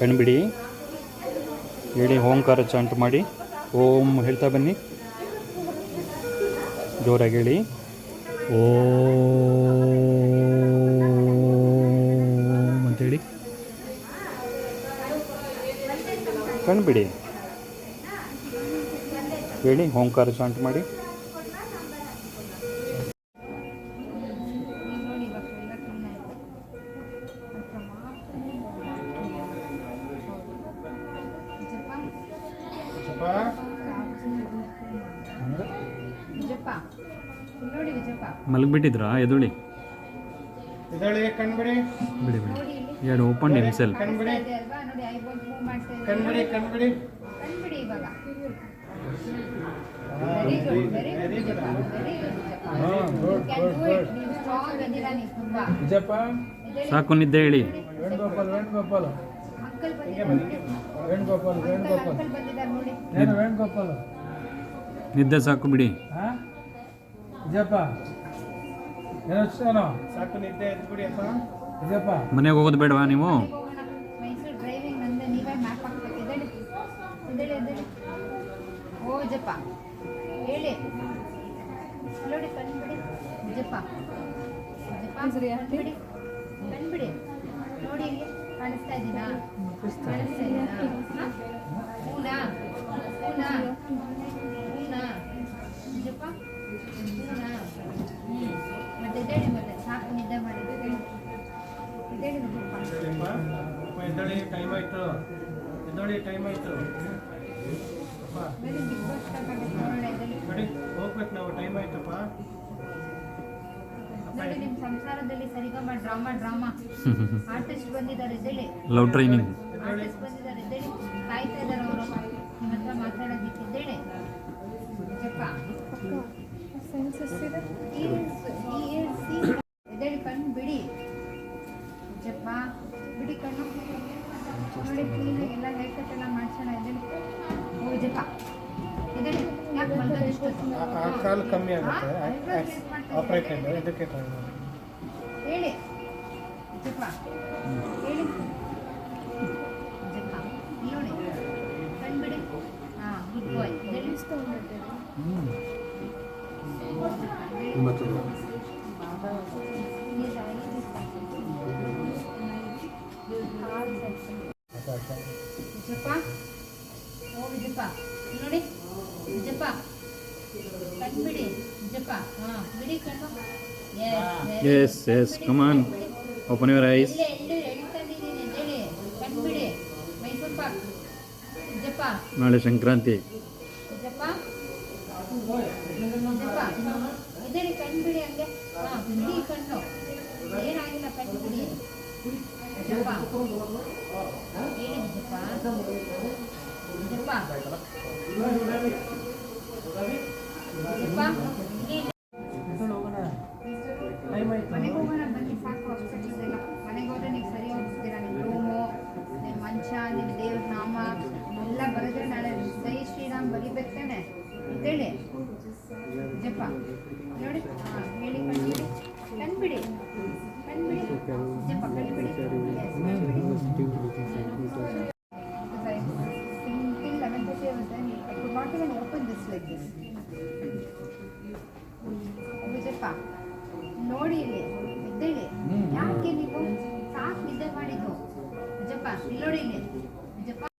ಕಣ್ಬಿಡಿ. ಹೇಳಿ, ಓಂಕಾರ ಚಾಂಟ್ ಮಾಡಿ. ಓಂ ಹೇಳ್ತಾ ಬನ್ನಿ. ಜೋರಾಗಿ ಹೇಳಿ. ಓಂ ಅಂತೇಳಿ ಕಣ್ಬಿಡಿ. ಹೇಳಿ, ಓಂಕಾರ ಚಾಂಟ್ ಮಾಡಿ. ಮಲಗಿಬಿಟ್ಟಿದ್ರಾ? ಎದುಳಿ ಇದಳಿ ಕಣ್ಬಿಡಿ ಬಿಡಿ. ಬಿಡಿ ಎರಡು ಓಪನ್ ಹಿಮ್ಸೆಲ್ ಕಣ್ಬಿಡಿ ಕಣ್ಬಿಡಿ ಕಣ್ಬಿಡಿ ಕಣ್ಬಿಡಿ ಇವಾಗ. ಸಾಕು ನಿದ್ದೆ ಹೇಳಿ. ವೇಣುಗೋಪಾಲ್ ವೇಣುಗೋಪಾಲ್. ವೇಣುಗೋಪಾಲ್ ವೇಣುಗೋಪಾಲ್. ವೇಣುಗೋಪಾಲ್? ನಿದ್ದೆ ಸಾಕು ಬಿಡಿ. ಹಾ ವಿಜಯಪ್ಪ ಏನೋ ಏನೋ ಸಾಕು ನಿದ್ದೆ ವಿಜಯಪ್ಪ ಮನೆಗೆ ಹೋಗೋದು ಬೇಡವಾ ನೀವು? ಮೈಸೂರು ಡ್ರೈವಿಂಗ್ ಬಂದೆ ನೀವೇ ಮ್ಯಾಪ್ ಹಾಕ್ಬೇಕು ಎದ್ದೇಳಿ ಎದ್ದೇಳಿ ಎದ್ದೇಳಿ. ಓ ವಿಜಯಪ್ಪ ಹೇಳಿ. ನೋಡಿ ಕಣ್ಬಿಡಿ. ವಿಜಯಪ್ಪ ವಿಜಯಪ್ಪ ಕಣ್ಬಿಡಿ. ಕಣ್ಬಿಡಿ. ನೋಡಿ ಇಲ್ಲಿ ಕಾಣಿಸ್ತಾ ಇದ್ದೀನಾ ಕಾಣಿಸ್ತಾ ಇದ್ದೀನಾ ಹಾ? ಹೂನಾ? ಹೂನಾ? ಹೂನಾ? ಎದ್ದಳಿ ಟೈಮ್ ಆಯ್ತು. ಎದ್ದೊಳಿ ಟೈಮ್ ಆಯ್ತು. ನೋಡಿ ಹೋಗ್ಬೇಕು ನಾವು ಟೈಮ್ ಆಯ್ತಪ್ಪ. ನೋಡಿ ನಿಮ್ಮ ಸಂಸಾರದಲ್ಲಿ ಸರಿಗಮ ಡ್ರಾಮಾ ಡ್ರಾಮಾ. ಆರ್ಟಿಸ್ಟ್ ಬಂದಿದ್ದಾರೆ ಎದ್ದೇಳಿ. ಲವ್ ಟ್ರೈನಿಂಗ್ ಆರ್ಟಿಸ್ಟ್ ಬಂದಿದ್ದಾರೆ ಎದ್ದೇಳಿ. ಕಾಯ್ತಾ ಇದ್ದಾರೆ ಅವರು. ನಿಮ್ಮ ಹತ್ರ ಮಾತಾಡೋದಕ್ಕೆ ಎದ್ದೇಳಿ. ಜಪ್ಪ ಎದ್ದೇಳಿ ಆ ಕಾಲು ಕಮ್ಮಿ? ಆಗುತ್ತೆ. ಆಪರೇಟ್? ಇದಕ್ಕೆ ಮಾಡಿ. ಹೇಳಿ. ಜಪ್ಪ. ಹೇಳಿ. ಇಲ್ಲಿ ನೋಡಿ. ಕಣ್ಬಿಡಿ. ಹಾಂ ಗುಡ್ ಬಾಯ್ ಹೇಳಿ. ವಿಜಯಪ್ಪ ಓ ವಿಜಯಪ್ಪ ಇಲ್ಲಿ ನೋಡಿ ವಿಜಯಪ್ಪ ಕಣ್ಬಿಡಿ ವಿಜಯಪ್ಪ ಹಾ ಬಿಡಿ ಕಣ್ಣು. Yes yes on. Open your eyes ನಾಳೆ ಸಂಕ್ರಾಂತಿ. ಕಣ್ಣು. ಏನಾಗಿಲ್ಲ ಕಣ್ಣು ಬಿಡಿ ವಿಜಯಪ್ಪ ಹೇಳಿ ವಿಜಯಪ್ಪ ವಿಜಯಪ್ಪ ವಿಜಯಪ್ಪ ಇಲ್ಲಿ ಎದ್ದಳು ಹೋಗೋಣ ಟೈಮ್ ಆಯ್ತು ಮನೆಗೆ ಹೋಗೋಣ ಬನ್ನಿ ಸಾಕು ಹಾಸ್ಪಿಟಲ್ಸ್ ಎಲ್ಲ ಮನೆಗೆ ಹೋದ್ರೆ ನೀವು ಸರಿ I could not even open this like this. Vijayappa ನೋಡಿ ಇಲ್ಲಿ ಎದ್ದೇಳಿ ಯಾಕೆ ನೀವು ಸಾಕು ನಿದ್ದೆ ಮಾಡಿದ್ದು? ವಿಜಯಪ್ಪ ಇಲ್ಲಿ ನೋಡಿ ಇಲ್ಲಿ. ವಿಜಯಪ್ಪ